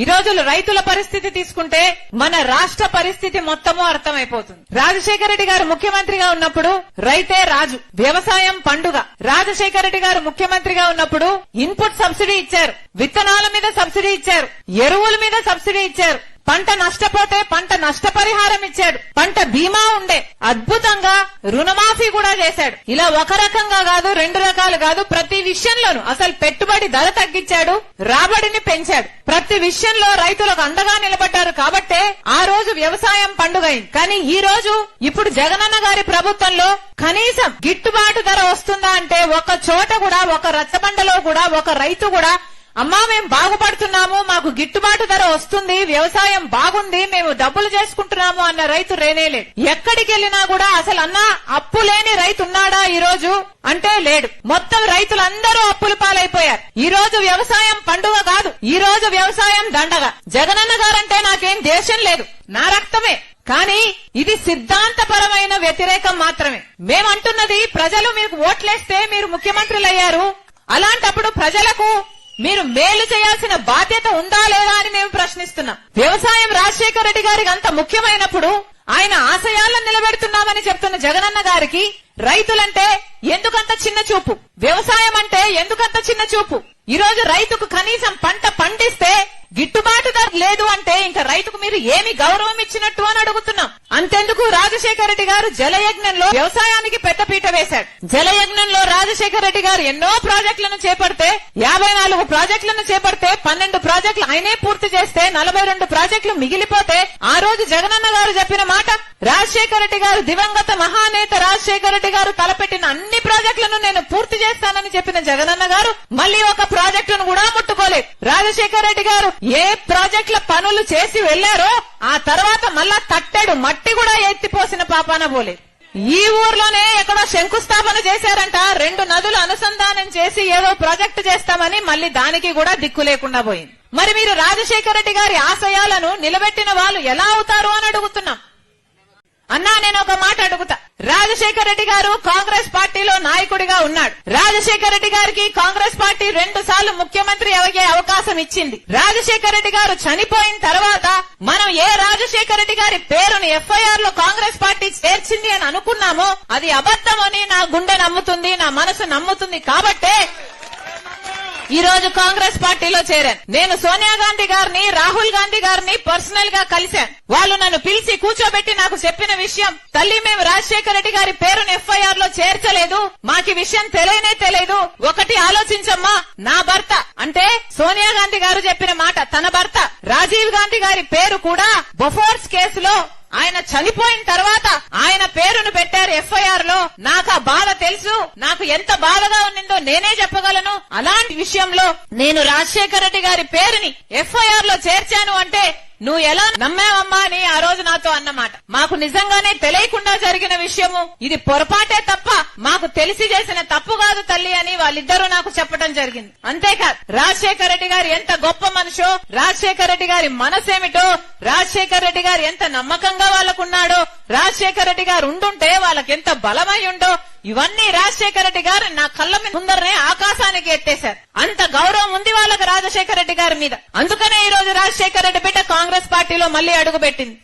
ఈ రోజులు రైతుల పరిస్థితి తీసుకుంటే మన రాష్ట్ర పరిస్థితి మొత్తము అర్థమైపోతుంది. రాజశేఖర రెడ్డి గారు ముఖ్యమంత్రిగా ఉన్నప్పుడు రైతే రాజు వ్యవసాయం పండుగ. రాజశేఖర రెడ్డి గారు ముఖ్యమంత్రిగా ఉన్నప్పుడు ఇన్పుట్ సబ్సిడీ ఇచ్చారు విత్తనాల మీద సబ్సిడీ ఇచ్చారు ఎరువుల మీద సబ్సిడీ ఇచ్చారు. పంట నష్టపోతే పంట నష్టపరిహారం ఇచ్చాడు. పంట బీమా ఉండే. అద్భుతంగా రుణమాఫీ కూడా చేశాడు. ఇలా ఒక రకంగా కాదు రెండు రకాలు కాదు ప్రతి విషయంలోనూ అసలు పెట్టుబడి ధర తగ్గించాడు రాబడిని పెంచాడు. ప్రతి విషయంలో రైతులకు అండగా నిలబడ్డారు కాబట్టే ఆ రోజు వ్యవసాయం పండుగైంది. కానీ ఈ రోజు ఇప్పుడు జగనన్న గారి ప్రభుత్వంలో కనీసం గిట్టుబాటు ధర వస్తుందా అంటే ఒక చోట కూడా ఒక రచ్చబండలో కూడా ఒక రైతు కూడా అమ్మా మేము బాగుపడుతున్నాము మాకు గిట్టుబాటు ధర వస్తుంది వ్యవసాయం బాగుంది మేము డబ్బులు చేసుకుంటున్నాము అన్న రైతు రేనేలేడు ఎక్కడికి వెళ్ళినా కూడా అసలు అన్నా అప్పు లేని రైతు ఉన్నాడా ఈ రోజు అంటే లేడు. మొత్తం రైతులందరూ అప్పుల పాలైపోయారు. ఈ రోజు వ్యవసాయం పండుగ కాదు ఈ రోజు వ్యవసాయం దండగ. జగనన్న గారంటే నాకేం దేశం లేదు నా రక్తమే. కానీ ఇది సిద్ధాంతపరమైన వ్యతిరేకం మాత్రమే. మేమంటున్నది ప్రజలు మీకు ఓట్లేస్తే మీరు ముఖ్యమంత్రులయ్యారు. అలాంటప్పుడు ప్రజలకు మీరు మేలు చేయాల్సిన బాధ్యత ఉందా లేదా అని మేము ప్రశ్నిస్తున్నాం. వ్యవసాయం రాజశేఖర రెడ్డి గారికి అంత ముఖ్యమైనప్పుడు ఆయన ఆశయాలను నిలబెడుతున్నామని చెప్తున్న జగనన్న గారికి రైతులంటే ఎందుకంత చిన్న చూపు? వ్యవసాయం అంటే ఎందుకంత చిన్న చూపు? ఈ రోజు రైతుకు కనీసం పంట పండిస్తే గిట్టుబాటు ధర లేదు అంటే ఇంకా రైతుకు మీరు ఏమి గౌరవం ఇచ్చినట్టు అని అడుగుతున్నాం. అంతెందుకు రాజశేఖర రెడ్డి గారు జలయజ్ఞంలో వ్యవసాయానికి పెద్దపీట వేశాడు. జలయజ్ఞంలో రాజశేఖర రెడ్డి గారు ఎన్నో ప్రాజెక్టులను చేపడితే యాభై నాలుగు ప్రాజెక్టులను చేపడితే పన్నెండు ప్రాజెక్టులు ఆయనే పూర్తి చేస్తే నలభై రెండు ప్రాజెక్టులు మిగిలిపోతే ఆ రోజు జగనన్న గారు చెప్పిన మాట రాజశేఖర రెడ్డి గారు దివంగత మహానేత రాజశేఖర రెడ్డి గారు తలపెట్టిన అన్ని ప్రాజెక్టులను నేను పూర్తి చేస్తానని చెప్పిన జగనన్న గారు మళ్ళీ ఒక ప్రాజెక్టును కూడా ముట్టుకోలేదు. రాజశేఖర రెడ్డి గారు ఏ ప్రాజెక్టుల పనులు చేసి వెళ్ళారో ఆ తర్వాత మళ్ళా తట్టెడు మట్టి కూడా ఎత్తిపోసిన పాపాన పోలేదు ఈ ఊర్లోనే ఎక్కడో శంకుస్థాపన చేశారంట. రెండు నదులు అనుసంధానం చేసి ఏదో ప్రాజెక్ట్ చేస్తామని మళ్ళీ దానికి కూడా దిక్కు లేకుండా పోయింది. మరి మీరు రాజశేఖర రెడ్డి గారి ఆశయాలను నిలబెట్టిన వాళ్ళు ఎలా అవుతారు అని అడుగుతున్నాం. అన్నా నేను ఒక మాట అడుగుతా. రాజశేఖర రెడ్డి గారు కాంగ్రెస్ పార్టీలో నాయకుడిగా ఉన్నాడు. రాజశేఖర రెడ్డి గారికి కాంగ్రెస్ పార్టీ రెండు సార్లు ముఖ్యమంత్రి అయ్యే అవకాశం ఇచ్చింది. రాజశేఖర రెడ్డి గారు చనిపోయిన తర్వాత మనం ఏ రాజశేఖర రెడ్డి గారి పేరుని ఎఫ్ఐఆర్లో కాంగ్రెస్ పార్టీ చేర్చింది అని అనుకున్నామో అది అబద్ధమని నా గుండె నమ్ముతుంది నా మనసు నమ్ముతుంది కాబట్టే ఈ రోజు కాంగ్రెస్ పార్టీలో చేరాను. నేను సోనియా గాంధీ గారిని రాహుల్ గాంధీ గారిని పర్సనల్గా కలిశాను. వాళ్ళు నన్ను పిలిచి కూర్చోబెట్టి నాకు చెప్పిన విషయం తల్లి మేము రాజశేఖర రెడ్డి గారి పేరును ఎఫ్ఐఆర్లో చేర్చలేదు. మాకు విషయం తెలియనే తెలియదు. ఒకటి ఆలోచించమ్మా నా భర్త. అంటే సోనియా గాంధీ గారు చెప్పిన మాట తన భర్త రాజీవ్ గాంధీ గారి పేరు కూడా బొఫోర్స్ కేసులో ఆయన చనిపోయిన తర్వాత ఆయన ఎఫ్ఐఆర్లో నాకు ఆ బాధ తెలుసు నాకు ఎంత బాధగా ఉన్నిందో నేనే చెప్పగలను. అలాంటి విషయంలో నేను రాజశేఖర రెడ్డి గారి పేరుని ఎఫ్ఐఆర్లో చేర్చాను అంటే నువ్వు ఎలా నమ్మావమ్మా అని ఆ రోజు నాతో అన్నమాట. మాకు నిజంగానే తెలియకుండా జరిగిన విషయము ఇది పొరపాటే తప్ప మాకు తెలిసి చేసిన తప్పు కాదు తల్లి అని వాళ్ళిద్దరూ నాకు చెప్పడం జరిగింది. అంతేకాదు రాజశేఖర రెడ్డి గారు ఎంత గొప్ప మనుషో రాజశేఖర రెడ్డి గారి మనసేమిటో రాజశేఖర రెడ్డి గారు ఎంత నమ్మకంగా వాళ్ళకున్నాడో రాజశేఖర రెడ్డి గారు ఉండుంటే వాళ్ళకి ఎంత బలమై ఉండో ఇవన్నీ రాజశేఖర రెడ్డి గారు నా కళ్ళ మీద ముందరనే ఆకాశానికి ఎత్తేశారు. అంత గౌరవం ఉంది వాళ్ళకి రాజశేఖర రెడ్డి గారి మీద. అందుకనే ఈ రోజు రాజశేఖర రెడ్డి బిడ్డ కాంగ్రెస్ పార్టీలో మళ్ళీ అడుగుపెట్టింది.